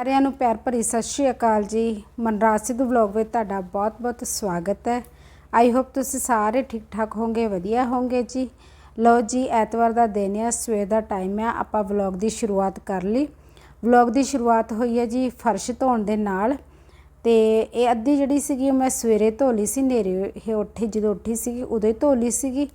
ਸਾਰਿਆਂ ਨੂੰ ਪਿਆਰ ਭਰੀ ਸਤਿ ਸ਼੍ਰੀ ਅਕਾਲ ਜੀ। ਮਨਰਾਜ ਸਿੱਧੂ ਵਲੌਗ ਵਿੱਚ ਤੁਹਾਡਾ ਬਹੁਤ-ਬਹੁਤ ਸਵਾਗਤ ਹੈ। ਆਈ ਹੋਪ ਤੁਸੀਂ ਸਾਰੇ ਠੀਕ ਠਾਕ ਹੋਵੋਗੇ, ਵਧੀਆ ਹੋਵੋਗੇ ਜੀ। ਲਓ ਜੀ, ਐਤਵਾਰ ਦਾ ਦਿਨ ਹੈ ਸਵੇਰ ਦਾ ਟਾਈਮ ਹੈ ਆਪਾਂ ਵਲੌਗ ਦੀ ਸ਼ੁਰੂਆਤ ਕਰ ਲਈ। ਵਲੌਗ ਦੀ ਸ਼ੁਰੂਆਤ ਹੋਈ ਹੈ ਜੀ ਫਰਸ਼ ਧੋਣ ਦੇ ਨਾਲ। ਤੇ ਇਹ ਅੱਧੀ ਜਿਹੜੀ ਸੀਗੀ ਮੈਂ ਸਵੇਰੇ ਧੋ ਲਈ ਸੀ ਨੇਰੇ ਇਹ ਉੱਠੀ, ਜਦੋਂ ਉੱਠੀ ਸੀਗੀ, ਉਦੋਂ ਹੀ ਧੋ ਲਈ ਸੀਗੀ।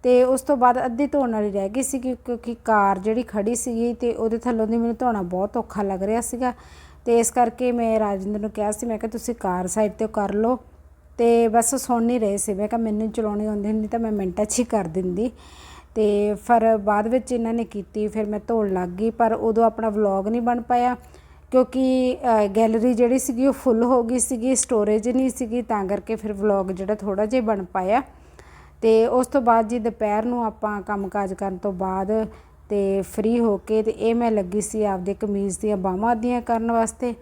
ਅਤੇ ਉਸ ਤੋਂ ਬਾਅਦ ਅੱਧੀ ਧੋਣ ਵਾਲੀ ਰਹਿ ਗਈ ਸੀ ਕਿਉਂਕਿ ਕਾਰ ਜਿਹੜੀ ਖੜ੍ਹੀ ਸੀਗੀ ਅਤੇ ਉਹਦੇ ਥੱਲੋਂ ਦੀ ਮੈਨੂੰ ਧੋਣਾ ਬਹੁਤ ਔਖਾ ਲੱਗ ਰਿਹਾ ਸੀਗਾ। ਅਤੇ ਇਸ ਕਰਕੇ ਮੈਂ ਰਾਜਿੰਦਰ ਨੂੰ ਕਿਹਾ ਸੀ, ਮੈਂ ਕਿਹਾ ਤੁਸੀਂ ਕਾਰ ਸਾਈਡ ਤੇ ਕਰ ਲਓ। ਅਤੇ ਬਸ ਸੁਣ ਨਹੀਂ ਰਹੇ ਸੀ। ਮੈਂ ਕਿਹਾ ਮੈਨੂੰ ਚਲਾਉਣੀ ਆਉਂਦੀ ਹੁੰਦੀ ਤਾਂ ਮੈਂ ਮਿੰਟਾਂ 'ਚ ਹੀ ਕਰ ਦਿੰਦੀ। ਅਤੇ ਫਿਰ ਬਾਅਦ ਵਿੱਚ ਇਹਨਾਂ ਨੇ ਕੀਤੀ, ਫਿਰ ਮੈਂ ਧੋਣ ਲੱਗ ਗਈ, ਪਰ ਉਦੋਂ ਆਪਣਾ ਵਲੌਗ ਨਹੀਂ ਬਣ ਪਾਇਆ। ਕਿਉਂਕਿ ਗੈਲਰੀ ਜਿਹੜੀ ਸੀਗੀ ਉਹ ਫੁੱਲ ਹੋ ਗਈ ਸੀਗੀ ਸਟੋਰੇਜ ਨਹੀਂ ਸੀਗੀ, ਤਾਂ ਕਰਕੇ ਫਿਰ ਵਲੌਗ ਜਿਹੜਾ ਥੋੜ੍ਹਾ ਜਿਹਾ ਬਣ ਪਾਇਆ। ਅਤੇ ਉਸ ਤੋਂ ਬਾਅਦ ਜੀ ਦੁਪਹਿਰ ਨੂੰ ਆਪਾਂ ਕੰਮ ਕਾਜ ਕਰਨ ਤੋਂ ਬਾਅਦ ਅਤੇ ਫਰੀ ਹੋ ਕੇ ਅਤੇ ਇਹ ਮੈਂ ਲੱਗੀ ਸੀ ਆਪਦੇ ਕਮੀਜ਼ ਦੀਆਂ ਬਾਹਾਂ ਦੀਆਂ ਕਰਨ ਵਾਸਤੇ,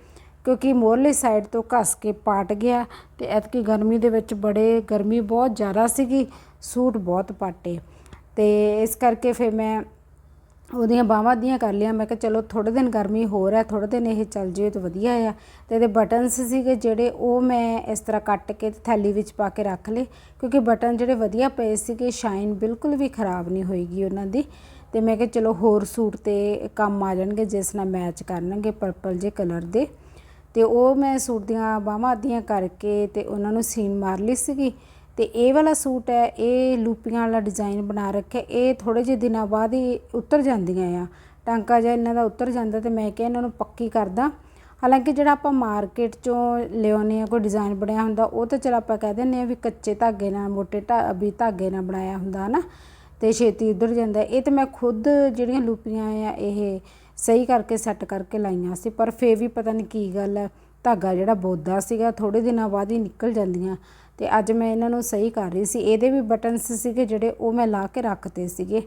ਕਿਉਂਕਿ ਮੋਰਲੀ ਸਾਈਡ ਤੋਂ ਘਸ ਕੇ ਪਾਟ ਗਿਆ ਅਤੇ ਐਤਕੀ ਗਰਮੀ ਦੇ ਵਿੱਚ ਬੜੇ ਗਰਮੀ ਬਹੁਤ ਜ਼ਿਆਦਾ ਸੀਗੀ, ਸੂਟ ਬਹੁਤ ਪਾਟੇ ਅਤੇ ਇਸ ਕਰਕੇ ਫਿਰ ਮੈਂ ਉਹਦੀਆਂ ਬਾਹਾਂ ਦੀਆਂ ਕਰ ਲਿਆ ਮੈਂ ਕਿਹਾ, ਚਲੋ ਥੋੜੇ ਦਿਨ ਗਰਮੀ ਹੋਰ ਹੈ ਥੋੜੇ ਦਿਨ ਇਹ ਚੱਲ ਜੇ ਤਾਂ ਵਧੀਆ ਆ। ਤੇ ਇਹਦੇ ਬਟਨਸ ਸੀਗੇ ਜਿਹੜੇ, ਉਹ ਮੈਂ ਇਸ ਤਰ੍ਹਾਂ ਕੱਟ ਕੇ ਤੇ ਥੈਲੀ ਵਿੱਚ ਪਾ ਕੇ ਰੱਖ ਲਏ। ਕਿਉਂਕਿ ਬਟਨ ਜਿਹੜੇ ਵਧੀਆ ਪਏ ਸੀਗੇ ਸ਼ਾਈਨ ਬਿਲਕੁਲ ਵੀ ਖਰਾਬ ਨਹੀਂ ਹੋਏਗੀ ਉਹਨਾਂ ਦੀ। ਤੇ ਮੈਂ ਕਿਹਾ, ਚਲੋ, ਹੋਰ ਸੂਟ ਤੇ ਕੰਮ ਆ ਜਾਣਗੇ, ਜਿਸ ਨਾਲ ਮੈਚ ਕਰਨਗੇ ਪਰਪਲ ਜੇ ਕਲਰ ਦੇ। ਤੇ ਉਹ ਮੈਂ ਸੂਟ ਦੀਆਂ ਬਾਹਾਂ ਆਦੀਆਂ ਕਰਕੇ ਤੇ ਉਹਨਾਂ ਨੂੰ ਸੀਨ ਮਾਰ ਲਈ ਸੀਗੀ। ਤੇ ਇਹ ਵਾਲਾ ਸੂਟ ਹੈ, ਇਹ ਲੂਪੀਆਂ ਵਾਲਾ ਡਿਜ਼ਾਈਨ ਬਣਾ ਰੱਖਿਆ, ਇਹ ਥੋੜੇ ਜਿਹੇ ਦਿਨਾਂ ਬਾਅਦ ਹੀ ਉਤਰ ਜਾਂਦੀਆਂ ਆ। ਟਾਂਕਾ ਜਿਹਾ ਇਹਨਾਂ ਦਾ ਉਤਰ ਜਾਂਦਾ ਤੇ ਮੈਂ ਕਿਹਾ ਇਹਨਾਂ ਨੂੰ ਪੱਕੀ ਕਰਦਾ ਹਾਲਾਂਕਿ ਜਿਹੜਾ ਆਪਾਂ ਮਾਰਕੀਟ ਚੋਂ ਲਿਆਉਨੇ ਆ ਕੋਈ ਡਿਜ਼ਾਈਨ ਬਣਿਆ ਹੁੰਦਾ, ਉਹ ਤਾਂ ਚਲ ਆਪਾਂ ਕਹਿ ਦਿੰਨੇ ਆ ਵੀ ਕੱਚੇ ਧਾਗੇ ਨਾਲ ਮੋٹے ਵੀ ਧਾਗੇ ਨਾਲ ਬਣਾਇਆ ਹੁੰਦਾ ਹਨਾ। ਤੇ ਛੇਤੀ ਉਧਰ ਜਾਂਦਾ। ਇਹ ਤੇ ਮੈਂ ਖੁਦ ਜਿਹੜੀਆਂ ਲੂਪੀਆਂ ਆ, ਇਹ ਸਹੀ ਕਰਕੇ ਸੈੱਟ ਕਰਕੇ ਲਾਈਆਂ ਸੀ, ਪਰ ਫੇਰ ਵੀ ਪਤਾ ਨਹੀਂ ਕੀ ਗੱਲ ਹੈ, ਧਾਗਾ ਜਿਹੜਾ ਬੋਦਾ ਸੀਗਾ ਥੋੜੇ ਦਿਨਾਂ ਬਾਅਦ ਹੀ ਨਿਕਲ ਜਾਂਦੀਆਂ। ਤੇ ਅੱਜ ਮੈਂ ਇਹਨਾਂ ਨੂੰ ਸਹੀ ਕਰ ਰਹੀ ਸੀ। ਇਹਦੇ ਵੀ ਬਟਨਸ ਸੀਗੇ ਜਿਹੜੇ ਉਹ ਮੈਂ ਲਾ ਕੇ ਰੱਖਤੇ ਸੀਗੇ।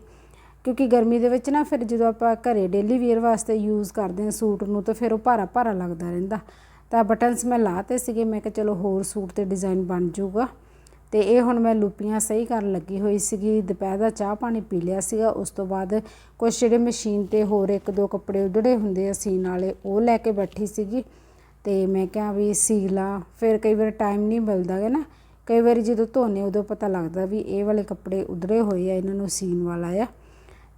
ਕਿਉਂਕਿ ਗਰਮੀ ਦੇ ਵਿੱਚ ਨਾ ਫਿਰ ਜਦੋਂ ਆਪਾਂ ਘਰੇ ਡੇਲੀ ਵੇਅਰ ਵਾਸਤੇ ਯੂਜ਼ ਕਰਦੇ ਹਾਂ ਸੂਟ ਨੂੰ ਤਾਂ ਫਿਰ ਉਹ ਭਾਰਾ ਭਾਰਾ ਲੱਗਦਾ ਰਹਿੰਦਾ। ਤਾਂ ਬਟਨਸ ਮੈਂ ਲਾਤੇ ਸੀਗੇ। ਮੈਂ ਕਿਹਾ ਚਲੋ ਹੋਰ ਸੂਟ ਤੇ ਡਿਜ਼ਾਈਨ ਬਣ ਜਾਊਗਾ। ਤੇ ਇਹ ਹੁਣ ਮੈਂ ਲੁਪੀਆਂ ਸਹੀ ਕਰਨ ਲੱਗੀ ਹੋਈ ਸੀਗੀ। ਦੁਪਹਿਰ ਦਾ ਚਾਹ ਪਾਣੀ ਪੀ ਲਿਆ ਸੀਗਾ। ਉਸ ਤੋਂ ਬਾਅਦ ਕੁਝ ਜਿਹੜੇ ਮਸ਼ੀਨ ਤੇ ਹੋਰ ਇੱਕ ਦੋ ਕੱਪੜੇ ਉਧੜੇ ਹੁੰਦੇ ਆ ਸੀਨ ਵਾਲੇ, ਉਹ ਲੈ ਕੇ ਬੈਠੀ ਸੀਗੀ। ਤੇ ਮੈਂ ਕਿਹਾ ਵੀ ਸੀ ਲਾ ਫਿਰ ਕਈ ਵਾਰ ਟਾਈਮ ਨਹੀਂ ਮਿਲਦਾ ਹੈ ਨਾ। ਕਈ ਵਾਰੀ ਜਦੋਂ ਧੋਨੇ, ਉਦੋਂ ਪਤਾ ਲੱਗਦਾ ਵੀ ਇਹ ਵਾਲੇ ਕੱਪੜੇ ਉਧਰੇ ਹੋਏ ਆ, ਇਹਨਾਂ ਨੂੰ ਸੀਨ ਵਾਲਾ ਆ।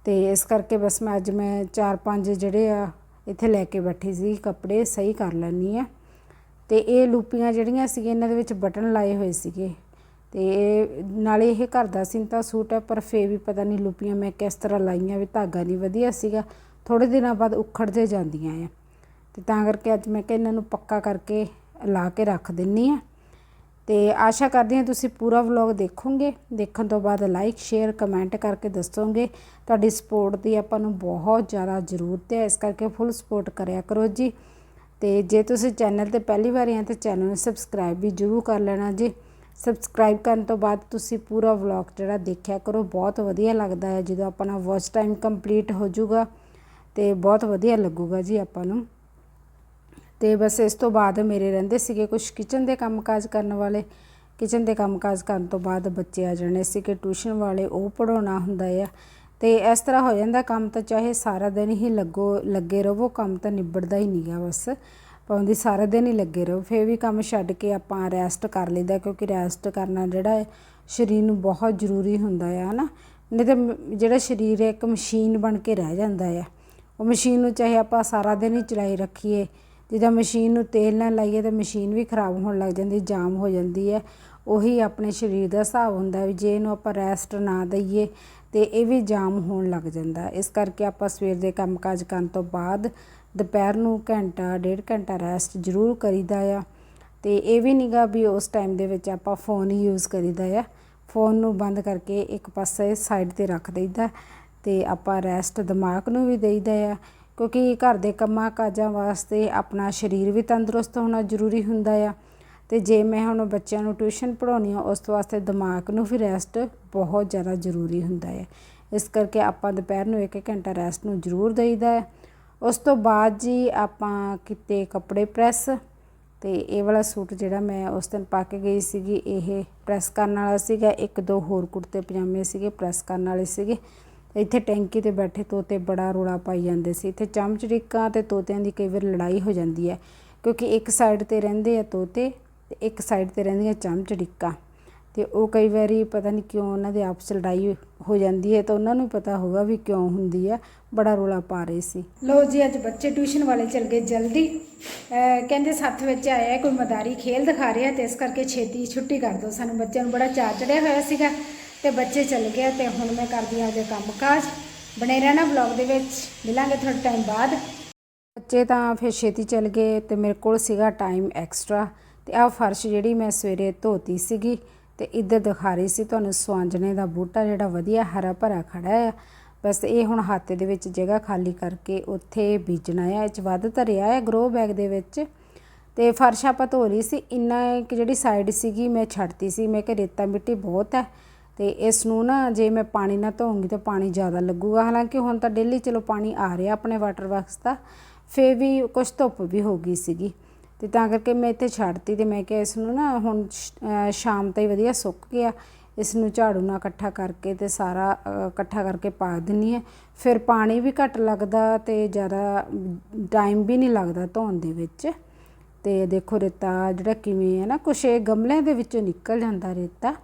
ਤੇ ਇਸ ਕਰਕੇ ਬਸ ਮੈਂ ਅੱਜ ਮੈਂ ਚਾਰ ਪੰਜ ਜਿਹੜੇ ਆ, ਇੱਥੇ ਲੈ ਕੇ ਬੈਠੀ ਸੀ, ਕੱਪੜੇ ਸਹੀ ਕਰ ਲੈਣੀ ਆ। ਤੇ ਇਹ ਲੂਪੀਆਂ ਜਿਹੜੀਆਂ ਸੀਗੀਆਂ, ਇਹਨਾਂ ਦੇ ਵਿੱਚ ਬਟਨ ਲਾਏ ਹੋਏ ਸੀਗੇ। ਤੇ ਨਾਲੇ ਇਹ ਘਰ ਦਾ ਸਿੰਤਾ ਸੂਟ ਹੈ ਪਰ ਫੇ ਵੀ ਪਤਾ ਨਹੀਂ ਲੂਪੀਆਂ ਮੈਂ ਕਿਸ ਤਰ੍ਹਾਂ ਲਾਈਆਂ, ਵੀ ਧਾਗਾ ਨਹੀਂ ਵਧੀਆ ਸੀਗਾ। ਥੋੜੇ ਦਿਨਾਂ ਬਾਅਦ ਉਖੜ ਜਾਂਦੀਆਂ ਆ। ਤੇ ਤਾਂ ਕਰਕੇ ਅੱਜ ਮੈਂ ਕਿ ਇਹਨਾਂ ਨੂੰ ਪੱਕਾ ਕਰਕੇ ਲਾ ਕੇ ਰੱਖ ਦਿੰਨੀ ਆ। ਤੇ ਆਸ਼ਾ ਕਰਦੀ ਹਾਂ ਤੁਸੀਂ ਪੂਰਾ ਵਲੌਗ ਦੇਖੋਗੇ। ਦੇਖਣ ਤੋਂ ਬਾਅਦ ਲਾਈਕ ਸ਼ੇਅਰ ਕਮੈਂਟ ਕਰਕੇ ਦੱਸੋਗੇ। ਤੁਹਾਡੀ ਸਪੋਰਟ ਦੀ ਆਪਾਂ ਨੂੰ ਬਹੁਤ ਜ਼ਿਆਦਾ ਜ਼ਰੂਰਤ ਹੈ। ਇਸ ਕਰਕੇ ਫੁੱਲ ਸਪੋਰਟ ਕਰਿਆ ਕਰੋ ਜੀ। ਤੇ ਜੇ ਤੁਸੀਂ ਚੈਨਲ ਤੇ ਪਹਿਲੀ ਵਾਰ ਆਏ ਤਾਂ ਚੈਨਲ ਨੂੰ ਸਬਸਕ੍ਰਾਈਬ ਵੀ ਜ਼ਰੂਰ ਕਰ ਲੈਣਾ ਜੀ। ਸਬਸਕ੍ਰਾਈਬ ਕਰਨ ਤੋਂ ਬਾਅਦ ਤੁਸੀਂ ਪੂਰਾ ਵਲੌਗ ਜਿਹੜਾ ਦੇਖਿਆ ਕਰੋ, ਬਹੁਤ ਵਧੀਆ ਲੱਗਦਾ ਹੈ। ਜਦੋਂ ਆਪਣਾ ਵਾਚ ਟਾਈਮ ਕੰਪਲੀਟ ਹੋ ਜਾਊਗਾ ਤੇ ਬਹੁਤ ਵਧੀਆ ਲੱਗੂਗਾ ਜੀ ਆਪਾਂ ਨੂੰ। ਤੇ ਬਸ ਇਸ ਤੋਂ ਬਾਅਦ ਮੇਰੇ ਰਹਿੰਦੇ ਸੀਗੇ ਕੁਝ ਕਿਚਨ ਦੇ ਕੰਮਕਾਜ ਕਰਨ ਵਾਲੇ। ਕਿਚਨ ਦੇ ਕੰਮਕਾਜ ਕਰਨ ਤੋਂ ਬਾਅਦ ਬੱਚੇ ਆ ਜਾਣੇ ਸੀਗੇ। ਟਿਊਸ਼ਨ ਵਾਲੇ ਉਹ ਪੜਾਉਣਾ ਹੁੰਦਾ ਆ। ਤੇ ਇਸ ਤਰ੍ਹਾਂ ਹੋ ਜਾਂਦਾ ਕੰਮ ਤਾਂ ਚਾਹੇ ਸਾਰਾ ਦਿਨ ਹੀ ਲੱਗੋ, ਲੱਗੇ ਰਹੋ, ਕੰਮ ਤਾਂ ਨਿਬੜਦਾ ਹੀ ਨਹੀਂਗਾ ਬਸ। ਪਾਉਂਦੀ ਸਾਰਾ ਦਿਨ ਹੀ ਲੱਗੇ ਰਹੋ। ਫੇਰ ਵੀ ਕੰਮ ਛੱਡ ਕੇ ਆਪਾਂ ਰੈਸਟ ਕਰ ਲਈਦਾ ਕਿਉਂਕਿ ਰੈਸਟ ਕਰਨਾ ਜਿਹੜਾ ਹੈ ਸਰੀਰ ਨੂੰ ਬਹੁਤ ਜ਼ਰੂਰੀ ਹੁੰਦਾ ਹੈ ਹਨਾ? ਨਹੀਂ ਤਾਂ ਜਿਹੜਾ ਸਰੀਰ ਹੈ ਇੱਕ ਮਸ਼ੀਨ ਬਣ ਕੇ ਰਹਿ ਜਾਂਦਾ ਹੈ ਉਹ ਮਸ਼ੀਨ ਨੂੰ ਚਾਹੇ ਆਪਾਂ ਸਾਰਾ ਦਿਨ ਹੀ ਚਲਾਈ ਰੱਖੀਏ ਜਿੱਦਾਂ ਮਸ਼ੀਨ ਨੂੰ ਤੇਲ ਨਾਲ ਲਾਈਏ ਤਾਂ ਮਸ਼ੀਨ ਵੀ ਖਰਾਬ ਹੋਣ ਲੱਗ ਜਾਂਦੀ, ਜਾਮ ਹੋ ਜਾਂਦੀ ਹੈ। ਉਹੀ ਆਪਣੇ ਸਰੀਰ ਦਾ ਹਿਸਾਬ ਹੁੰਦਾ ਵੀ ਜੇ ਇਹਨੂੰ ਆਪਾਂ ਰੈਸਟ ਨਾ ਦਈਏ ਤੇ ਇਹ ਵੀ ਜਾਮ ਹੋਣ ਲੱਗ ਜਾਂਦਾ। ਇਸ ਕਰਕੇ ਆਪਾਂ ਸਵੇਰ ਦੇ ਕੰਮਕਾਜ ਕਰਨ ਤੋਂ ਬਾਅਦ ਦੁਪਹਿਰ ਨੂੰ ਘੰਟਾ, ਡੇਢ ਘੰਟਾ ਰੈਸਟ ਜ਼ਰੂਰ ਕਰੀਦਾ ਆ। ਤੇ ਇਹ ਵੀ ਨਹੀਂਗਾ ਵੀ ਉਸ ਟਾਈਮ ਦੇ ਵਿੱਚ ਆਪਾਂ ਫੋਨ ਹੀ ਯੂਜ਼ ਕਰੀਦਾ ਆ। ਫੋਨ ਨੂੰ ਬੰਦ ਕਰਕੇ ਇੱਕ ਪਾਸੇ ਸਾਈਡ ਤੇ ਰੱਖ ਦਈਦਾ ਤੇ ਆਪਾਂ ਰੈਸਟ ਦਿਮਾਗ ਨੂੰ ਵੀ ਦੇਈਦਾ ਆ। ਕਿਉਂਕਿ ਘਰ ਦੇ ਕੰਮਾਂ ਕਾਜਾਂ ਵਾਸਤੇ ਆਪਣਾ ਸਰੀਰ ਵੀ ਤੰਦਰੁਸਤ ਹੋਣਾ ਜ਼ਰੂਰੀ ਹੁੰਦਾ ਆ। ਤੇ ਜੇ ਮੈਂ ਹੁਣ ਬੱਚਿਆਂ ਨੂੰ ਟਿਊਸ਼ਨ ਪੜਾਉਣੀ ਆ ਉਸ ਤੋਂ ਵਾਸਤੇ ਦਿਮਾਗ ਨੂੰ ਵੀ ਰੈਸਟ ਬਹੁਤ ਜ਼ਿਆਦਾ ਜ਼ਰੂਰੀ ਹੁੰਦਾ ਹੈ ਇਸ ਕਰਕੇ ਆਪਾਂ ਦੁਪਹਿਰ ਨੂੰ 1 ਘੰਟਾ ਰੈਸਟ ਨੂੰ ਜ਼ਰੂਰ ਦੇਈਦਾ ਹੈ ਉਸ ਤੋਂ ਬਾਅਦ ਜੀ ਆਪਾਂ ਕਿਤੇ ਕੱਪੜੇ ਪ੍ਰੈਸ ਤੇ ਇਹ ਵਾਲਾ ਸੂਟ ਜਿਹੜਾ ਮੈਂ ਉਸ ਦਿਨ ਪਾ ਕੇ ਗਈ ਸੀਗੀ, ਇਹ ਪ੍ਰੈਸ ਕਰਨ ਵਾਲਾ ਸੀਗਾ। ਇੱਕ ਦੋ ਹੋਰ ਕੁੜਤੇ ਪਜਾਮੇ ਸੀਗੇ ਪ੍ਰੈਸ ਕਰਨ ਵਾਲੇ ਸੀਗੇ। ਇੱਥੇ ਟੈਂਕੀ ਤੇ ਬੈਠੇ ਤੋਤੇ ਬੜਾ ਰੌਲਾ ਪਾਈ ਜਾਂਦੇ ਸੀ। ਇੱਥੇ ਚਮਚੜਿੱਕਾਂ ਅਤੇ ਤੋਤਿਆਂ ਦੀ ਕਈ ਵਾਰ ਲੜਾਈ ਹੋ ਜਾਂਦੀ ਹੈ, ਕਿਉਂਕਿ ਇੱਕ ਸਾਈਡ ਤੇ ਰਹਿੰਦੇ ਆ ਤੋਤੇ ਅਤੇ ਇੱਕ ਸਾਈਡ ਤੇ ਰਹਿੰਦੀਆਂ ਚਮਚੜਿੱਕਾਂ। ਅਤੇ ਉਹ ਕਈ ਵਾਰੀ ਪਤਾ ਨਹੀਂ ਕਿਉਂ ਉਹਨਾਂ ਦੇ ਆਪਸ 'ਚ ਲੜਾਈ ਹੋ ਜਾਂਦੀ ਹੈ, ਤਾਂ ਉਹਨਾਂ ਨੂੰ ਪਤਾ ਹੋਗਾ ਵੀ ਕਿਉਂ ਹੁੰਦੀ ਹੈ ਬੜਾ ਰੋਲਾ ਪਾ ਰਹੇ ਸੀ। ਲੋ ਜੀ, ਅੱਜ ਬੱਚੇ ਟਿਊਸ਼ਨ ਵਾਲੇ ਚਲ ਗਏ ਜਲਦੀ। ਅਹ ਕਹਿੰਦੇ ਸੱਥ ਵਿੱਚ ਆਇਆ ਕੋਈ ਮਦਾਰੀ ਖੇਲ ਦਿਖਾ ਰਿਹਾ ਤੇ ਇਸ ਕਰਕੇ ਛੇਤੀ ਛੁੱਟੀ ਕਰ ਦਿਓ। ਸਾਨੂੰ ਬੱਚਿਆਂ ਨੂੰ ਬੜਾ ਚਾਅ ਚੜਿਆ ਹੋਇਆ ਸੀਗਾ। ਤੇ ਬੱਚੇ ਚਲੇ ਗਏ ਤੇ ਹੁਣ ਮੈਂ ਕਰਦੀ ਹਾਂ ਉਹਦੇ ਕੰਮਕਾਜ। ਬਣੇ ਰਹਿਣਾ ਵਲੌਗ ਦੇ ਵਿੱਚ। ਮਿਲਾਂਗੇ ਥੋੜੇ ਟਾਈਮ ਬਾਅਦ। ਬੱਚੇ ਤਾਂ ਫਿਰ ਛੇਤੀ ਚਲ ਗਏ ਤੇ ਮੇਰੇ ਕੋਲ ਸੀਗਾ ਟਾਈਮ ਐਕਸਟਰਾ ਤੇ ਆਹ ਫਰਸ਼ ਜਿਹੜੀ ਮੈਂ ਸਵੇਰੇ ਧੋਤੀ ਸੀਗੀ ਤੇ ਇੱਧਰ ਦਿਖਾ ਰਹੀ ਸੀ ਤੁਹਾਨੂੰ ਸਵਾਂਜਣੇ ਦਾ ਬੂਟਾ ਜਿਹੜਾ ਵਧੀਆ ਹਰਾ ਭਰਾ ਖੜਾ ਆ। ਬਸ ਇਹ ਹੁਣ ਹਾਤੇ ਦੇ ਵਿੱਚ ਜਗ੍ਹਾ ਖਾਲੀ ਕਰਕੇ ਉੱਥੇ ਬੀਜਣਾ ਆ। ਇਹ ਚ ਵੱਧ ਧਰਿਆ ਆ ਗਰੋ ਬੈਗ ਦੇ ਵਿੱਚ। ਤੇ ਫਰਸ਼ ਆਪਾਂ ਧੋ ਲਈ ਸੀ। ਇੰਨਾ ਕਿ ਜਿਹੜੀ ਸਾਈਡ ਸੀਗੀ ਮੈਂ ਛੱਡਤੀ ਸੀ। ਮੈਂ ਕਿ ਰੇਤਾ ਮਿੱਟੀ ਬਹੁਤ ਹੈ ਅਤੇ ਇਸ ਨੂੰ ਨਾ ਜੇ ਮੈਂ ਪਾਣੀ ਨਾਲ ਧੋਉਂਗੀ ਤਾਂ ਪਾਣੀ ਜ਼ਿਆਦਾ ਲੱਗੂਗਾ। ਹਾਲਾਂਕਿ ਹੁਣ ਤਾਂ ਡੇਲੀ ਚਲੋ ਪਾਣੀ ਆ ਰਿਹਾ ਆਪਣੇ ਵਾਟਰ ਵਰਕਸ ਦਾ, ਫਿਰ ਵੀ ਕੁਛ ਧੁੱਪ ਵੀ ਹੋ ਗਈ ਸੀਗੀ। ਤੇ ਤਾਂ ਕਰਕੇ ਮੈਂ ਇੱਥੇ ਛੱਡਤੀ ਤੇ ਮੈਂ ਕਿਹਾ ਇਸ ਨੂੰ ਨਾ ਹੁਣ ਸ਼- ਅਹ, ਸ਼ਾਮ ਤਾਈਂ ਵਧੀਆ ਸੁੱਕ ਗਿਆ। ਇਸ ਨੂੰ ਝਾੜੂ ਨਾਲ ਇਕੱਠਾ ਕਰਕੇ ਤੇ ਸਾਰਾ ਇਕੱਠਾ ਕਰਕੇ ਪਾ ਦਿੰਨੀ ਹੈ ਫਿਰ ਪਾਣੀ ਵੀ ਘੱਟ ਲੱਗਦਾ ਤੇ ਜ਼ਿਆਦਾ ਟਾਈਮ ਵੀ ਨਹੀਂ ਲੱਗਦਾ ਧੋਣ ਦੇ ਵਿੱਚ। ਤੇ ਦੇਖੋ ਰੇਤਾ ਜਿਹੜਾ ਕਿਵੇਂ ਹੈ ਨਾ, ਕੁਛ ਇਹ ਗਮਲਿਆਂ ਦੇ ਵਿੱਚੋਂ ਨਿਕਲ ਜਾਂਦਾ ਰੇਤਾ।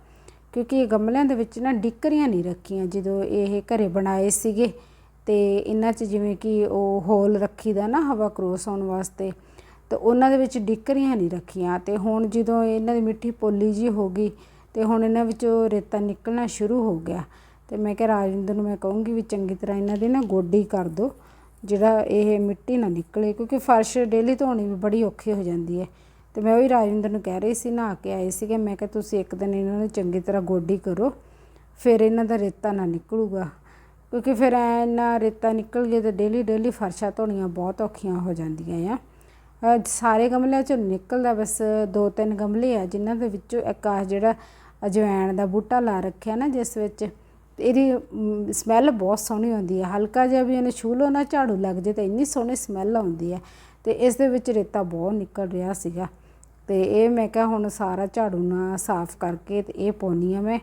ਕਿਉਂਕਿ ਇਹ ਗਮਲਿਆਂ ਦੇ ਵਿੱਚ ਨਾ ਡਿੱਕਰੀਆਂ ਨਹੀਂ ਰੱਖੀਆਂ ਜਦੋਂ ਇਹ ਘਰੇ ਬਣਾਏ ਸੀਗੇ। ਤੇ ਇਹਨਾਂ 'ਚ ਜਿਵੇਂ ਕਿ ਉਹ ਹੋਲ ਰੱਖੀਦਾ ਨਾ ਹਵਾ ਕ੍ਰੋਸ ਆਉਣ ਵਾਸਤੇ, ਤੇ ਉਹਨਾਂ ਦੇ ਵਿੱਚ ਡਿੱਕਰੀਆਂ ਨਹੀਂ ਰੱਖੀਆਂ। ਤੇ ਹੁਣ ਜਦੋਂ ਇਹਨਾਂ ਦੀ ਮਿੱਟੀ ਪੋਲੀ ਜੀ ਹੋ ਗਈ, ਤੇ ਹੁਣ ਇਹਨਾਂ ਵਿੱਚੋਂ ਰੇਤਾ ਨਿਕਲਣਾ ਸ਼ੁਰੂ ਹੋ ਗਿਆ। ਤੇ ਮੈਂ ਕਿਹਾ, ਰਾਜਿੰਦਰ ਨੂੰ ਮੈਂ ਕਹੂੰਗੀ ਵੀ ਚੰਗੀ ਤਰ੍ਹਾਂ ਇਹਨਾਂ ਦੀ ਨਾ ਗੋਡੀ ਕਰ ਦਿਓ ਜਿਹੜਾ ਇਹ ਮਿੱਟੀ ਨਾ ਨਿਕਲੇ, ਕਿਉਂਕਿ ਫਰਸ਼ ਡੇਲੀ ਧੋਣੀ ਵੀ ਬੜੀ ਔਖੀ ਹੋ ਜਾਂਦੀ ਹੈ। ਤੇ ਮੈਂ ਉਹੀ ਰਾਜਿੰਦਰ ਨੂੰ ਕਹਿ ਰਹੀ ਸੀ, ਨਹਾ ਕੇ ਆਏ ਸੀਗੇ। ਮੈਂ ਕਿਹਾ, ਤੁਸੀਂ ਇੱਕ ਦਿਨ ਇਹਨਾਂ ਨੂੰ ਚੰਗੀ ਤਰ੍ਹਾਂ ਗੋਡੀ ਕਰੋ, ਫਿਰ ਇਹਨਾਂ ਦਾ ਰੇਤਾ ਨਾ ਨਿਕਲੂਗਾ। ਕਿਉਂਕਿ ਫਿਰ ਐ ਨਾ ਰੇਤਾ ਨਿਕਲ ਗਿਆ ਤਾਂ ਡੇਲੀ ਡੇਲੀ ਫਰਸ਼ਾਂ ਧੋਣੀਆਂ ਬਹੁਤ ਔਖੀਆਂ ਹੋ ਜਾਂਦੀਆਂ ਆ। ਸਾਰੇ ਗਮਲਿਆਂ ਚੋਂ ਨਿਕਲਦਾ ਬਸ ਦੋ ਤਿੰਨ ਗਮਲੇ ਆ, ਜਿਨ੍ਹਾਂ ਦੇ ਵਿੱਚੋਂ ਇੱਕ ਆ ਜਿਹੜਾ ਅਜਵਾਇਣ ਦਾ ਬੂਟਾ ਲਾ ਰੱਖਿਆ ਨਾ, ਜਿਸ ਵਿੱਚ ਇਹਦੀ ਸਮੈਲ ਬਹੁਤ ਸੋਹਣੀ ਆਉਂਦੀ ਹੈ ਹਲਕਾ ਜਿਹਾ ਵੀ ਇਹਨੂੰ ਛੂ ਲਓ ਨਾ, ਝਾੜੂ ਲੱਗ ਜੇ ਤਾਂ ਇੰਨੀ ਸੋਹਣੀ ਸਮੈਲ ਆਉਂਦੀ ਹੈ ਤੇ ਇਸ ਦੇ ਵਿੱਚ ਰੇਤਾ ਬਹੁਤ ਨਿਕਲ ਰਿਹਾ ਸੀਗਾ। ਤੇ ਇਹ ਮੈਂ ਕਿਹਾ ਹੁਣ ਸਾਰਾ ਝਾੜੂ ਨਾਲ ਸਾਫ਼ ਕਰਕੇ ਤੇ ਇਹ ਪਾਉਣੀ ਆ ਮੈਂ।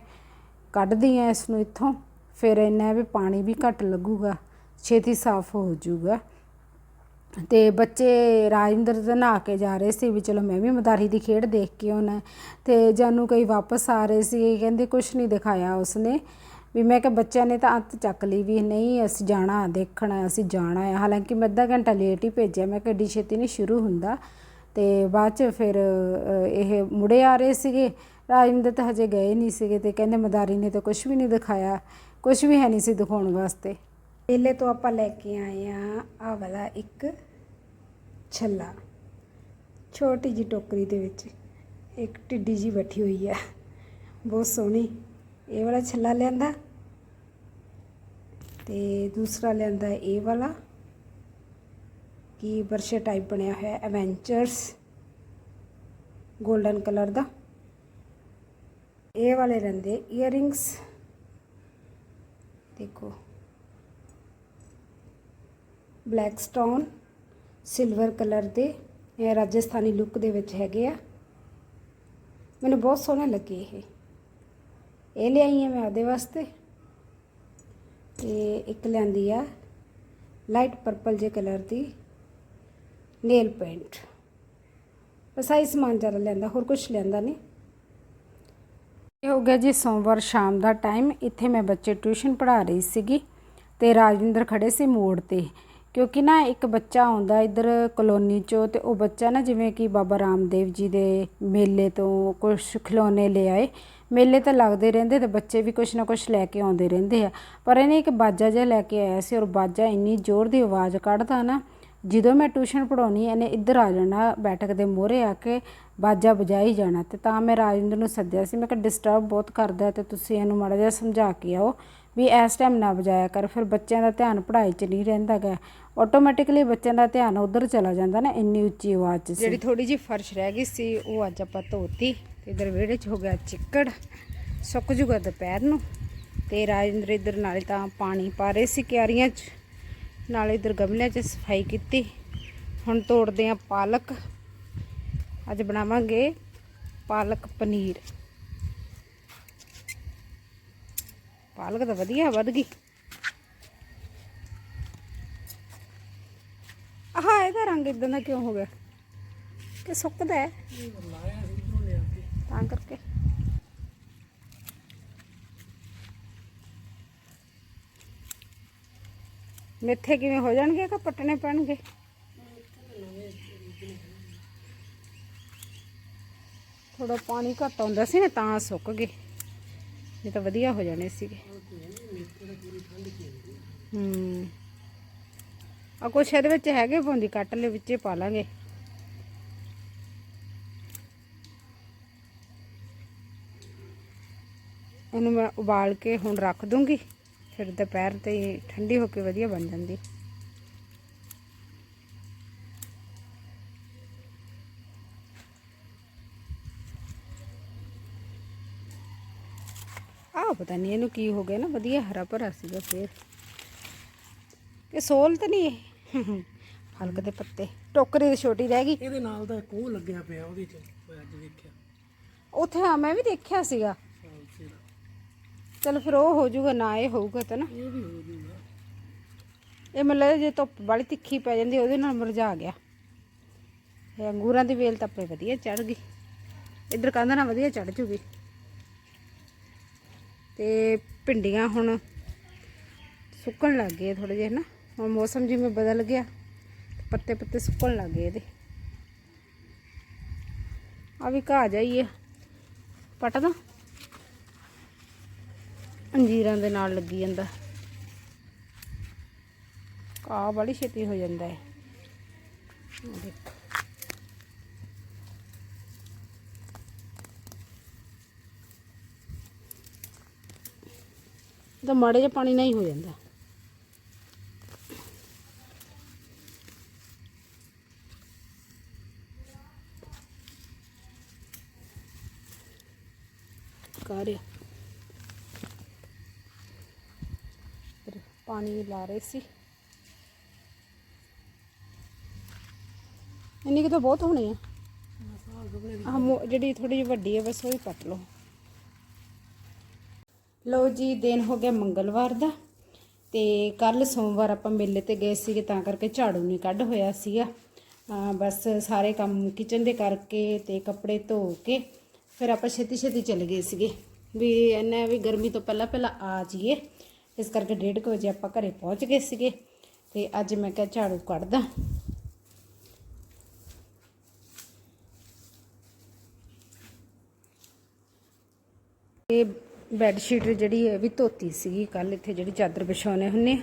ਕੱਢਦੀ ਆ ਇਸ ਨੂੰ ਇੱਥੋਂ, ਫਿਰ ਇੰਨਾ ਵੀ ਪਾਣੀ ਵੀ ਘੱਟ ਲੱਗੂਗਾ, ਛੇਤੀ ਸਾਫ਼ ਹੋ ਜਾਊਗਾ। ਤੇ ਬੱਚੇ ਰਾਜਿੰਦਰ ਤੇ ਨਹਾ ਕੇ ਜਾ ਰਹੇ ਸੀ ਵੀ ਚਲੋ ਮੈਂ ਵੀ ਮਦਾਰੀ ਦੀ ਖੇਡ ਦੇਖ ਕੇ ਆਉਣਾ ਤੇ ਜਾਨੂੰ ਕਈ ਵਾਪਸ ਆ ਰਹੇ ਸੀ, ਕਹਿੰਦੇ ਕੁਛ ਨਹੀਂ ਦਿਖਾਇਆ ਉਸਨੇ। ਵੀ ਮੈਂ ਕਿਹਾ ਬੱਚਿਆਂ ਨੇ ਤਾਂ ਅੰਤ ਚੱਕ ਲਈ ਵੀ ਨਹੀਂ, ਅਸੀਂ ਜਾਣਾ, ਦੇਖਣਾ, ਅਸੀਂ ਜਾਣਾ ਹੈ। ਹਾਲਾਂਕਿ ਮੈਂ ਅੱਧਾ ਘੰਟਾ ਲੇਟ ਹੀ ਭੇਜਿਆ, ਮੈਂ ਕਿਹਾ ਏਡੀ ਛੇਤੀ ਨਹੀਂ ਸ਼ੁਰੂ ਹੁੰਦਾ। ਤੇ ਬਾਅਦ ਚ ਫਿਰ ਇਹ ਮੁੜੇ ਆ ਰਹੇ ਸੀਗੇ। ਰਾਜਿੰਦਰ ਤਾਂ ਹਜੇ ਗਏ ਨਹੀਂ ਸੀਗੇ ਤੇ ਕਹਿੰਦੇ ਮਦਾਰੀ ਨੇ ਤਾਂ ਕੁਝ ਵੀ ਨਹੀਂ ਦਿਖਾਇਆ। ਕੁਝ ਵੀ ਹੈ ਨਹੀਂ ਸੀ ਦਿਖਾਉਣ ਵਾਸਤੇ। ਪਹਿਲੇ ਤੋਂ ਆਪਾਂ ਲੈ ਕੇ ਆਏ ਆ ਆ ਵਾਲਾ ਇੱਕ ਛੱਲਾ। ਛੋਟੀ ਜੀ ਟੋਕਰੀ ਦੇ ਵਿੱਚ ਇੱਕ ਟਿੱਡੀ ਜੀ ਬੈਠੀ ਹੋਈ ਆ। ਬਹੁਤ ਸੋਹਣੀ। ਇਹ ਵਾਲਾ ਛੱਲਾ ਲਿਆਂਦਾ ਤੇ ਦੂਸਰਾ ਲਿਆਂਦਾ ਇਹ ਵਾਲਾ। ਕਿ ਬਰਸ਼ ਟਾਈਪ ਬਣਿਆ ਹੋਇਆ ਐਵੈਂਚਰਸ ਗੋਲਡਨ ਕਲਰ ਦਾ। ਇਹ ਵਾਲੇ ਰਹਿੰਦੇ ਈਅਰਿੰਗਸ ਦੇਖੋ। ਬਲੈਕ ਸਟੋਨ ਸਿਲਵਰ ਕਲਰ ਦੇ। ਇਹ ਰਾਜਸਥਾਨੀ ਲੁੱਕ ਦੇ ਵਿੱਚ ਹੈਗੇ ਆ। ਮੈਨੂੰ ਬਹੁਤ ਸੋਹਣੇ ਲੱਗੇ ਇਹ। ਇਹ ਲਿਆਈ ਹਾਂ ਮੈਂ ਆਪਦੇ ਵਾਸਤੇ। ਤੇ ਇੱਕ ਲੈਂਦੀ ਆ ਲਾਈਟ ਪਰਪਲ ਜੇ ਕਲਰ ਦੀ। Nail paint. ਬਸ ਆਹੀ ਸਮਾਨ ਜ਼ਿਆਦਾ ਲੈਂਦਾ, ਹੋਰ ਕੁਝ ਲੈਂਦਾ ਨਹੀਂ। ਇਹ ਹੋ ਗਿਆ ਜੀ ਸੋਮਵਾਰ ਸ਼ਾਮ ਦਾ ਟਾਈਮ ਇੱਥੇ ਮੈਂ ਬੱਚੇ ਟਿਊਸ਼ਨ ਪੜ੍ਹਾ ਰਹੀ ਸੀਗੀ ਤੇ ਰਾਜਿੰਦਰ ਖੜੇ ਸੀ ਮੋੜ ਤੇ। ਕਿਉਂਕਿ ਨਾ ਇੱਕ ਬੱਚਾ ਆਉਂਦਾ ਇੱਧਰ ਕਲੋਨੀ ਚੋਂ ਤੇ ਉਹ ਬੱਚਾ ਨਾ ਜਿਵੇਂ ਕਿ ਬਾਬਾ ਰਾਮਦੇਵ ਜੀ ਦੇ ਮੇਲੇ ਤੋਂ ਕੁਝ ਖਿਲੌਣੇ ਲੈ ਆਏ। ਮੇਲੇ ਤਾਂ ਲੱਗਦੇ ਰਹਿੰਦੇ ਤੇ ਬੱਚੇ ਵੀ ਕੁਝ ਨਾ ਕੁਝ ਲੈ ਕੇ ਆਉਂਦੇ ਰਹਿੰਦੇ ਆ। ਪਰ ਇਹਨੇ ਇੱਕ ਬਾਜਾ ਜਿਹਾ ਲੈ ਕੇ ਆਇਆ ਸੀ ਔਰ ਬਾਜਾ ਇੰਨੀ ਜ਼ੋਰ ਦੀ ਆਵਾਜ਼ ਕੱਢਦਾ ਨਾ ਜਦੋਂ ਮੈਂ ਟਿਊਸ਼ਨ ਪੜਾਉਣੀ ਇਹਨੇ ਇੱਧਰ ਆ ਜਾਣਾ ਬੈਠਕ ਦੇ ਮੋਹਰੇ ਆ ਕੇ ਬਾਜਾ ਵਜਾਈ ਜਾਣਾ ਤੇ ਤਾਂ ਮੈਂ ਰਾਜਿੰਦਰ ਨੂੰ ਸੱਦਿਆ ਸੀ। ਮੈਂ ਕਿਹਾ ਡਿਸਟਰਬ ਬਹੁਤ ਕਰਦਾ ਤੇ ਤੁਸੀਂ ਇਹਨੂੰ ਮਾੜਾ ਜਿਹਾ ਸਮਝਾ ਕੇ ਆਓ ਵੀ ਇਸ ਟਾਈਮ ਨਾ ਵਜਾਇਆ ਕਰ ਫਿਰ ਬੱਚਿਆਂ ਦਾ ਧਿਆਨ ਪੜ੍ਹਾਈ 'ਚ ਨਹੀਂ ਰਹਿੰਦਾ ਗਾ। ਆਟੋਮੈਟਿਕਲੀ ਬੱਚਿਆਂ ਦਾ ਧਿਆਨ ਉਧਰ ਚਲਾ ਜਾਂਦਾ ਨਾ ਇੰਨੀ ਉੱਚੀ ਆਵਾਜ਼ 'ਚ ਜਿਹੜੀ ਥੋੜੀ ਜਿਹੀ ਫਰਸ਼ ਰਹਿ ਗਈ ਸੀ ਉਹ ਅੱਜ ਆਪਾਂ ਧੋਤੀ ਤੇ ਇਧਰ ਵਿਹੜੇ 'ਚ ਹੋ ਗਿਆ ਚਿੱਕੜ। ਸੁੱਕ ਜੂਗਾ ਦੁਪਹਿਰ ਨੂੰ ਤੇ ਰਾਜਿੰਦਰ ਇਧਰ ਨਾਲੇ ਤਾਂ ਪਾਣੀ ਪਾ ਰਹੇ ਸੀ ਕਿਆਰੀਆਂ 'ਚ। ਨਾਲ ਇਧਰ ਗਮਲਿਆਂ 'ਚ ਸਫ਼ਾਈ ਕੀਤੀ। ਹੁਣ ਤੋੜਦੇ ਆ ਪਾਲਕ। ਅੱਜ ਬਣਾਵਾਂਗੇ ਪਾਲਕ ਪਨੀਰ। ਪਾਲਕ ਤਾਂ ਵਧੀਆ ਵੱਧ ਗਈ। ਆਹ, ਇਹਦਾ ਰੰਗ ਇਦਾਂ ਦਾ ਕਿਉਂ ਹੋ ਗਿਆ? ਕਿ ਸੁੱਕਦਾ ਹੈ? ਮਿੱਥੇ ਕਿਵੇਂ ਹੋ ਜਾਣਗੇ ਕਿ ਪੱਟਣੇ ਪੈਣਗੇ? ਥੋੜਾ ਪਾਣੀ ਘੱਟ ਆਉਂਦਾ ਸੀ ਨਾ, ਤਾਂ ਸੁੱਕ ਗਏ। ਨਹੀਂ ਤਾਂ ਵਧੀਆ ਹੋ ਜਾਣੇ ਸੀਗੇ। ਹੂੰ। ਆ ਕੁਛ ਇਹਦੇ ਵਿੱਚ ਹੈਗੇ ਬੂੰਦੀ, ਕੱਟ ਲੈ ਵਿੱਚੇ ਪਾ ਲਾਂਗੇ। ਇਹਨੂੰ ਮੈਂ ਉਬਾਲ ਕੇ ਹੁਣ ਰੱਖ ਦੂੰਗੀ। ਫਿਰ ਦੁਪਹਿਰ ਤੇ ਠੰਡੀ ਹੋ ਕੇ ਵਧੀਆ ਬਣ ਜਾਂਦੀ। ਆਹ ਪਤਾ ਨਹੀਂ ਇਹਨੂੰ ਕੀ ਹੋ ਗਿਆ ਨਾ ਵਧੀਆ ਹਰਾ ਭਰਾ ਸੀਗਾ ਫੇਰ। ਇਹ ਸੋਲ ਤਾਂ ਨਹੀਂ ਇਹ? ਫਲਕ ਦੇ ਪੱਤੇ। ਟੋਕਰੀ ਦੀ ਛੋਟੀ ਰਹਿ ਗਈ। ਇਹਦੇ ਨਾਲ ਇੱਕ ਉਹ ਲੱਗਿਆ ਪਿਆ ਉਹਦੇ ਚ ਮੈਂ ਅੱਜ ਦੇਖਿਆ ਉੱਥੇ ਹਾਂ ਮੈਂ ਵੀ ਦੇਖਿਆ ਸੀਗਾ। ਚਲ ਫਿਰ ਉਹ ਹੋ ਜਾਊਗਾ ਨਾ ਇਹ ਹੋਊਗਾ ਤਾਂ ਨਾ। ਇਹ ਵੀ ਹੋ ਜੂਗਾ। ਇਹ ਮੈਨੂੰ ਲੱਗਦਾ ਜੇ ਧੁੱਪ ਵਾਲੀ ਤਿੱਖੀ ਪੈ ਜਾਂਦੀ ਉਹਦੇ ਨਾਲ ਮੁਰਝਾ ਗਿਆ। ਇਹ ਅੰਗੂਰਾਂ ਦੀ ਵੇਲ ਤਾਂ ਆਪਣੇ ਵਧੀਆ ਚੜ ਗਈ। ਇੱਧਰ ਕੰਧ ਨਾਲ ਵਧੀਆ ਚੜ ਜੂਗੀ। ਤੇ ਭਿੰਡੀਆਂ ਹੁਣ ਸੁੱਕਣ ਲੱਗ ਗਏ ਥੋੜੇ ਜਿਹੇ ਨਾ। ਹੁਣ ਮੌਸਮ ਜਿਵੇਂ ਬਦਲ ਗਿਆ ਪੱਤੇ ਪੱਤੇ ਸੁੱਕਣ ਲੱਗ ਗਏ ਇਹਦੇ। ਆ ਵੀ ਘਾ ਜਾਈਏ ਪੱਟ ਦਾ। ਅੰਜੀਰਾਂ ਦੇ ਨਾਲ ਲੱਗੀ ਜਾਂਦਾ। ਘਾਹ ਬੜੀ ਛੇਤੀ ਹੋ ਜਾਂਦਾ ਹੈ। ਦੇਖੋ ਤਾਂ ਮਾੜੇ ਜਿਹਾ ਪਾਣੀ ਨਹੀਂ ਹੋ ਜਾਂਦਾ। ਕਾਰਿਆ ਪਾਣੀ ਲਾ ਰਹੇ ਸੀ। ਇੰਨੀ ਕੁ ਤਾਂ ਬਹੁਤ ਹੋਣੀ ਆ। ਆਹ ਜਿਹੜੀ ਥੋੜੀ ਜਿਹੀ ਵੱਡੀ ਹੈ ਬਸ ਉਹ ਹੀ ਪੱਟ ਲਓ। ਲਓ ਜੀ, ਦਿਨ ਹੋ ਗਿਆ ਮੰਗਲਵਾਰ ਦਾ ਤੇ ਕੱਲ ਸੋਮਵਾਰ ਆਪਾਂ ਮੇਲੇ ਤੇ ਗਏ ਸੀਗੇ, ਤਾਂ ਕਰਕੇ ਝਾੜੂ ਨਹੀਂ ਕੱਢ ਹੋਇਆ ਸੀਗਾ। ਬਸ ਸਾਰੇ ਕੰਮ ਕਿਚਨ ਦੇ ਕਰਕੇ ਤੇ ਕੱਪੜੇ ਧੋ ਕੇ ਫਿਰ ਆਪਾਂ ਛੇਤੀ ਛੇਤੀ ਚਲੇ ਗਏ ਸੀਗੇ। ਵੀ ਇਹਨੇ ਵੀ ਗਰਮੀ ਤੋਂ ਪਹਿਲਾਂ ਪਹਿਲਾਂ ਆ ਜਾਈਏ। ਇਸ ਕਰਕੇ 1:30 ਵਜੇ ਆਪਾਂ ਘਰੇ ਪਹੁੰਚ ਗਏ ਸੀਗੇ ਤੇ ਅੱਜ ਮੈਂ ਕਿਹਾ ਝਾੜੂ ਕੱਢਦਾ। ਇਹ ਬੈੱਡ ਸ਼ੀਟ ਜਿਹੜੀ ਹੈ ਵੀ ਧੋਤੀ ਸੀਗੀ ਕੱਲ ਇੱਥੇ ਜਿਹੜੀ ਚਾਦਰ ਵਿਛਾਉਣੇ ਹੁੰਨੇ ਆ।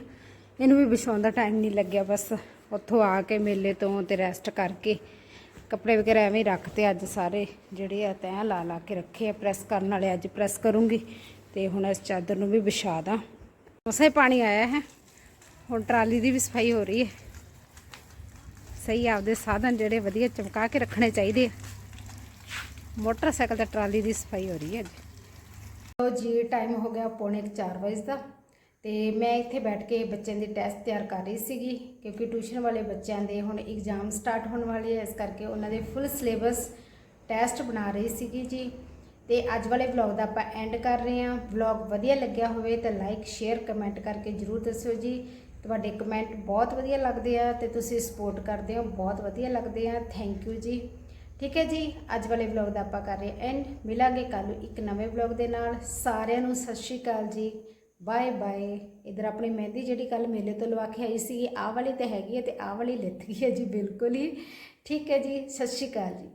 ਇਹਨੂੰ ਵੀ ਵਿਛਾਉਣ ਦਾ ਟਾਈਮ ਨਹੀਂ ਲੱਗਿਆ, ਬਸ ਉੱਥੋਂ ਆ ਕੇ ਮੇਲੇ ਤੋਂ ਤੇ ਰੈਸਟ ਕਰਕੇ ਕੱਪੜੇ ਵਗੈਰਾ ਐਵੇਂ ਹੀ ਰੱਖਤੇ ਅੱਜ ਸਾਰੇ ਜਿਹੜੇ ਆ ਤੈਅ ਲਾ ਲਾ ਕੇ ਰੱਖੇ ਆ ਪ੍ਰੈਸ ਕਰਨ ਵਾਲੇ ਅੱਜ ਪ੍ਰੈਸ ਕਰੂੰਗੀ ਤੇ ਹੁਣ ਇਸ ਚਾਦਰ ਨੂੰ ਵੀ ਵਿਛਾ ਦਾਂ। ਮਸਾਂ ਹੀ ਪਾਣੀ ਆਇਆ ਹੈ। ਹੁਣ ਟਰਾਲੀ ਦੀ ਵੀ ਸਫ਼ਾਈ ਹੋ ਰਹੀ ਹੈ। ਸਹੀ ਆਪਦੇ ਸਾਧਨ ਜਿਹੜੇ ਵਧੀਆ ਚਮਕਾ ਕੇ ਰੱਖਣੇ ਚਾਹੀਦੇ ਮੋਟਰਸਾਈਕਲ ਤੇ ਟਰਾਲੀ ਦੀ ਸਫ਼ਾਈ ਹੋ ਰਹੀ ਹੈ ਅੱਜ ਲੋ ਜੀ ਟਾਈਮ ਹੋ ਗਿਆ ਪੌਣੇ 4 ਵਜੇ ਦਾ। ਤੇ ਮੈਂ ਇੱਥੇ ਬੈਠ ਕੇ ਬੱਚਿਆਂ ਦੇ ਟੈਸਟ ਤਿਆਰ ਕਰ ਰਹੀ ਸੀਗੀ, ਕਿਉਂਕਿ ਟਿਊਸ਼ਨ ਵਾਲੇ ਬੱਚਿਆਂ ਦੇ ਹੁਣ ਐਗਜ਼ਾਮ ਸਟਾਰਟ ਹੋਣ ਵਾਲੇ ਹੈ ਇਸ ਕਰਕੇ ਉਹਨਾਂ ਦੇ ਫੁੱਲ ਸਿਲੇਬਸ ਟੈਸਟ ਬਣਾ ਰਹੀ ਸੀਗੀ ਜੀ। ਤੇ ਅੱਜ ਵਾਲੇ ਵਲੌਗ ਦਾ ਆਪਾਂ ਐਂਡ ਕਰ ਰਹੇ ਹਾਂ। ਵਲੌਗ ਵਧੀਆ ਲੱਗਿਆ ਹੋਵੇ ਤਾਂ ਲਾਈਕ ਸ਼ੇਅਰ ਕਮੈਂਟ ਕਰਕੇ ਜਰੂਰ ਦੱਸਿਓ ਜੀ। ਤੁਹਾਡੇ ਕਮੈਂਟ ਬਹੁਤ ਵਧੀਆ ਲੱਗਦੇ ਆ ਤੇ ਤੁਸੀਂ ਸਪੋਰਟ ਕਰਦੇ ਹੋ, ਬਹੁਤ ਵਧੀਆ ਲੱਗਦੇ ਆ। ਥੈਂਕ ਯੂ ਜੀ। ਠੀਕ ਹੈ ਜੀ, ਅੱਜ ਵਾਲੇ ਵਲੌਗ ਦਾ ਆਪਾਂ ਕਰ ਰਹੇ ਐਂਡ ਮਿਲਾਂਗੇ ਕੱਲ ਇੱਕ ਨਵੇਂ ਵਲੌਗ ਦੇ ਨਾਲ। ਸਾਰਿਆਂ ਨੂੰ ਸਤਿ ਸ਼੍ਰੀ ਅਕਾਲ ਜੀ। ਬਾਏ ਬਾਏ ਇਧਰ ਆਪਣੀ ਮਹਿੰਦੀ ਜਿਹੜੀ ਕੱਲ ਮੇਲੇ ਤੋਂ ਲਵਾ ਕੇ ਆਈ ਸੀ ਆਹ ਵਾਲੀ ਤੇ ਹੈਗੀ ਹੈ ਤੇ ਆਹ ਵਾਲੀ ਲਿੱਥ ਗਈ ਹੈ ਜੀ, ਬਿਲਕੁਲ ਹੀ। ਠੀਕ ਹੈ ਜੀ, ਸਤਿ ਸ਼੍ਰੀ ਅਕਾਲ ਜੀ।